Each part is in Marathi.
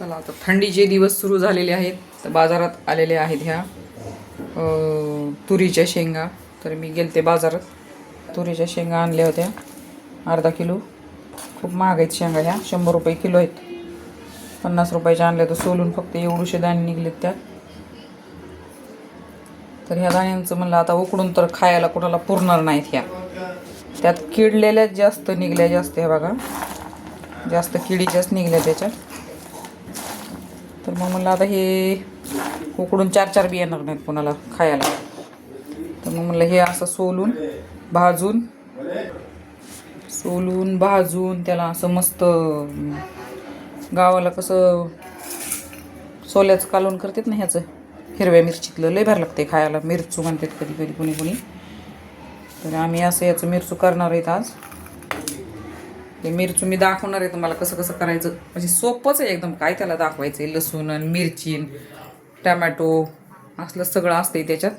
चला आता थंडीचे दिवस सुरू झालेले आहेत बाजारात आलेले आहेत ह्या तुरीच्या शेंगा. तर मी गेलते बाजारात तुरीच्या शेंगा आणल्या होत्या अर्धा किलो. खूप महाग आहेत शेंगा ह्या शंभर रुपये किलो आहेत. पन्नास रुपयाच्या आणल्या तर सोलून फक्त एवढूशे दाणे निघलेत त्यात तर ह्या दाण्यांचं म्हणलं आता उकडून तर खायला कुणाला पुरणार नाहीत ह्या. त्यात किडलेल्या जास्त निघल्या जास्त ह्या बघा. जास्त किडीच्याच निघल्या त्याच्यात. तर मग म्हणलं आता हे उकडून चार चार बी येणार नाहीत कोणाला खायला. तर मग म्हणलं हे असं सोलून भाजून सोलून भाजून त्याला असं मस्त गावाला कसं सोल्याचं कालवण करतात ना ह्याचं हिरव्या मिरचीतलं लय भार लागते खायला. मिरचू म्हणतात कधी कधी कुणी कुणी. तर आम्ही असं याचं मिरचू करणार आहेत आज. ते मिरचू मी दाखवणार आहे तुम्हाला कसं कसं करायचं. म्हणजे सोपंच आहे एकदम काय त्याला दाखवायचं आहे लसूण आणि मिरची टमॅटो असलं सगळं असतंय त्याच्यात.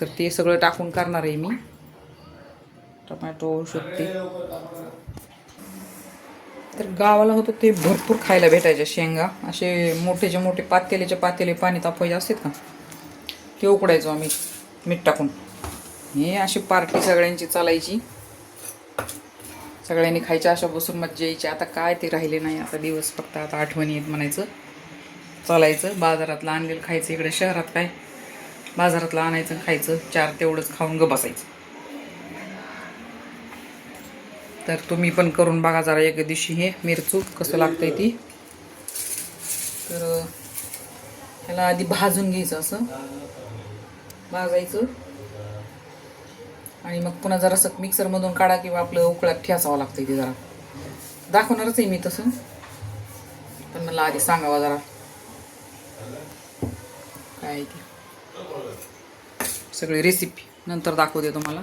तर ते सगळं टाकून करणार आहे मी. टमॅटो शकते तर गावाला होतं ते भरपूर खायला भेटायचे शेंगा. असे मोठेचे मोठे पातेलेचे पातेले पाणी तापवायचे असतात का? ते उकडायचो आम्ही मीठ टाकून. हे अशी पार्टी सगळ्यांची चालायची. सगळ्यांनी खायच्या अशा बसून मज्जा यायची. आता काय ते राहिले नाही. आता दिवस फक्त आता आठवणी येत म्हणायचं. चालायचं. बाजारातलं आणलेलं खायचं. इकडे शहरात काय? बाजारातलं आणायचं खायचं. चार तेवढंच खाऊन ग बसायचं. तर तुम्ही पण करून बघा जरा एक दिवशी हे. मिरचू कसं लागतंय ती. तर ह्याला आधी भाजून घ्यायचं असं. भाजायचं. आणि मग पुन्हा जरासं मिक्सरमधून काढा किंवा आपलं उकळात ठेसावं लागतं ते जरा. दाखवणारच आहे मी तसं. पण मला आधी सांगावा जरा. काय आहे ते? सगळी रेसिपी नंतर दाखवते तुम्हाला.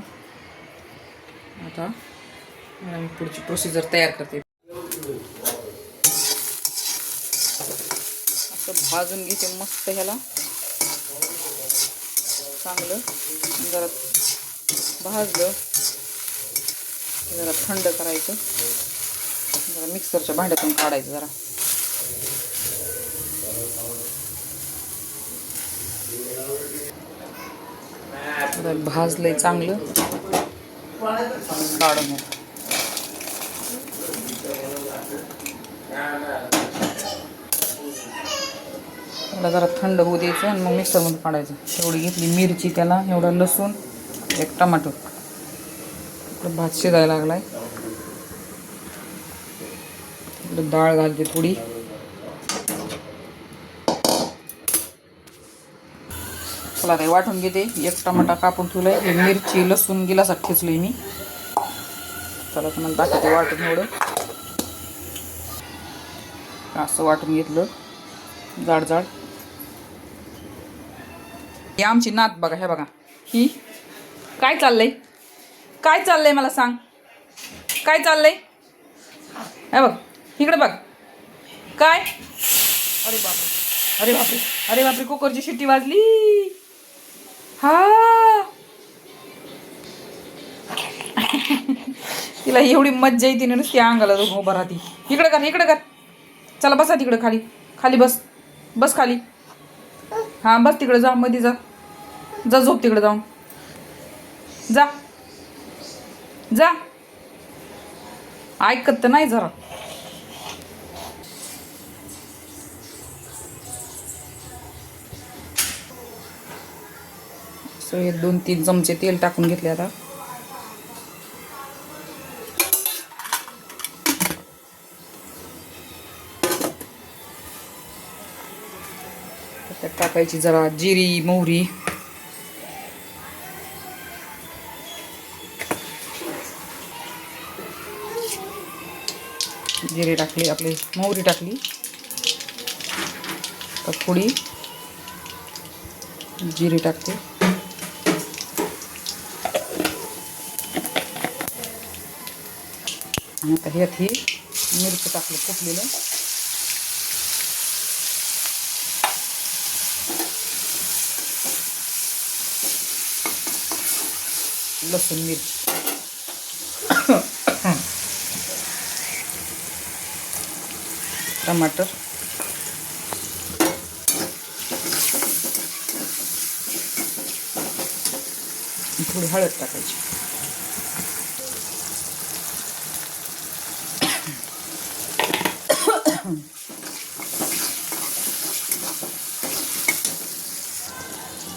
आता मी पुढची प्रोसिजर तयार करते. असं भाजून घेते मस्त ह्याला. चांगलं. जरा भाजलं. जरा थंड करायचं. जरा मिक्सरच्या भांड्यातून काढायचं जरा. भाजलंय चांगलं. काढून त्याला जरा थंड होऊ द्यायचं आणि मग मिक्सरमधून काढायचं. एवढी घेतली मिरची त्याला एवढं लसूण. एक टमाटो इकडं भात शिजायला लागलाय. इकडं डाळ घालते थोडी. चला ते वाटून घेते. एक टमाटा कापून ठेवलाय. एक मिरची लसूण गिलासात ठेचलोय मी. चला तुम्हाला दाखवते वाटून एवढं. असं वाटून घेतलं. जाड जाड ही आमची नात बघा हे बघा. ही काय चाललंय? काय चाललंय मला सांग? काय चाललंय? आहे बघ इकडे बघ. काय? अरे बापरे. अरे बापरे. अरे बापरे कुकरची शिट्टी वाजली. हा. तिला एवढी मज्जा येते ना नुसती अंगाला उभं राहते. इकडे कर इकडे कर. चला बसा तिकडे खाली. खाली बस. बस खाली. हां बस तिकडे जा मध्ये जा. जा झोप तिकडे जाऊन. जा. जा. ऐकत तर नाही जरा. सो दोन तीन चमचे तेल टाकून घेतले आता. त्यात टाकायची जरा जिरी मोहरी. जिरे टाकली, आपली मोहरी टाकली. थोडी जिरे टाकते. आणि ह्यात मिरची टाकलं कुठलेलं लसूण मिरची. टमाटर. थोडी हळद टाकायची.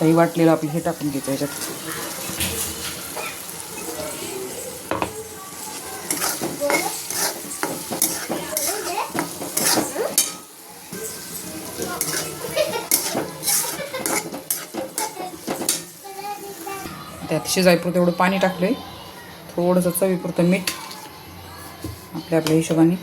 काही वाटलेलं आपलं हे टाकून घेतो याच्यात. त्यात शिजायपुरतं एवढं पाणी टाकलं आहे थोडंसं चवीपुरतं मीठ आपल्या आपल्या हिशोबाने.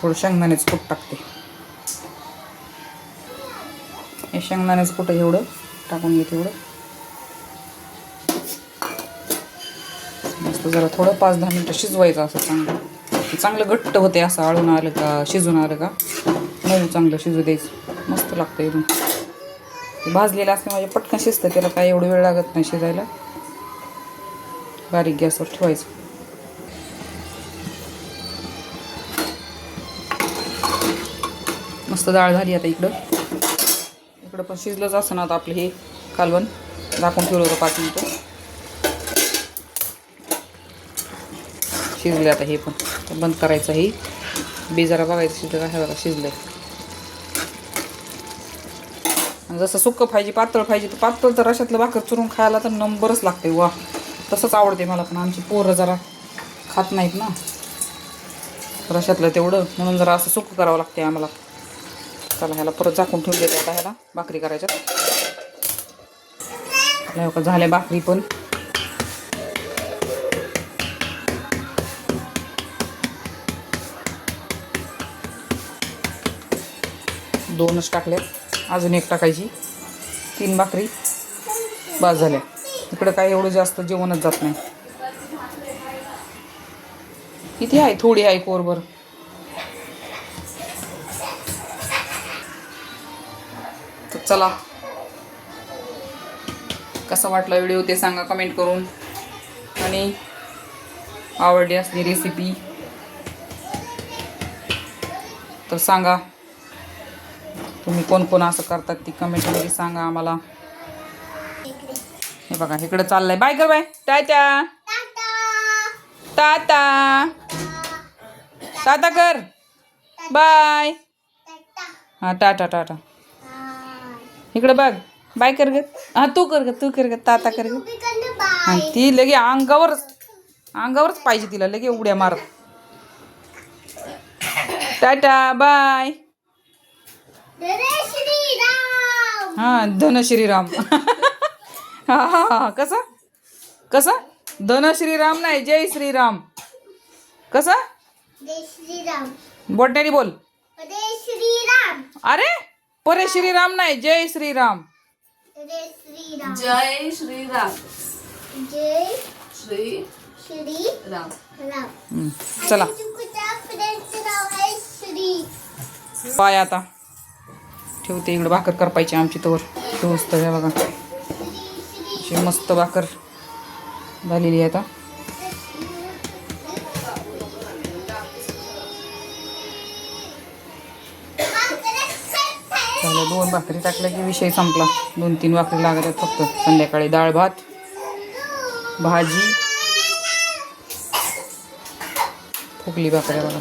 थोडं शेंगदाण्याचं कूट टाकते. हे शेंगदाण्याचं कुठं एवढं टाकून घेते एवढं. मस्त जरा थोडं पाच दहा मिनटं शिजवायचं असं चांगलं. चांगलं घट्ट होते असं आळून आलं का शिजून आलं का. मऊ चांगलं शिजू द्यायचं मस्त लागतं एकदम. भाजलेलं असते माझ्या म्हणजे पटकन शिजतं त्याला काय एवढं वेळ लागत नाही शिजायला. बारीक गॅसवर ठेवायचं. मस्त डाळ झाली आता इकडं. इकडं पण शिजलंच असं ना आता आपलं हे कालवण. झाकून ठेवलं होतं पाच मिनटं. शिजले आता हे पण. बंद करायचं हे बी जरा बघायचं शिजलं का हे बघा शिजलं जसं सुक्क पाहिजे पातळ पाहिजे तर पातळ तर अशातलं भाकर चुरून खायला तर नंबरच लागते वा. तसंच आवडते मला पण आमची पोरं जरा खात नाहीत ना. रशातलं तेवढं म्हणून जरा असं सुक्क करावं लागते आम्हाला. चला ह्याला परत झाकून ठेवून आता ह्याला भाकरी करायच्या. आपल्या हो का झाल्या भाकरी पण. दोनच टाकल्यात. अजून एक टाकायची. तीन भाकरी. बस झाल्या. इकडं काय एवढं जास्त जेवणच जात नाही. किती आहे? थोडी आहे कोरभर. तर चला. कसा वाटला व्हिडिओ ते सांगा कमेंट करून. आणि आवडली असली रेसिपी तर सांगा. तुम्ही कोण कोण असं करतात ती कमेंटमध्ये सांगा आम्हाला. हे बघा इकडे चाललंय. बाय कर बाय. टाटा. टाटा. टाटा कर. बाय. हा टाटा टाटा. इकडे बघ. बाय कर ग. हा तू कर ग तू कर ग ताता कर ग. ती लगे अंगावरच अंगावरच पाहिजे तिला लगे उड्या मारत. Tata bye. हा धन श्रीराम हा हा हा कसा? कसा? धन श्रीराम नाही जय श्रीराम. कसा? बोटण्याने बोल. अरे परे श्रीराम नाही जय श्रीराम. जय श्रीराम. जय श्रीराम. जय श्री श्री राम राम चला पाय आता. ठेवते इकडं भाकर करपायची आमची तवर. दोस्त हे बघा. अशी मस्त भाकर झालेली आहे आता. झालं दोन भाकरी टाकल्या की विषय संपला. दोन तीन भाकरी लागत आहेत फक्त. संध्याकाळी डाळ भात भाजी. फुकली भाकऱ्या बघा.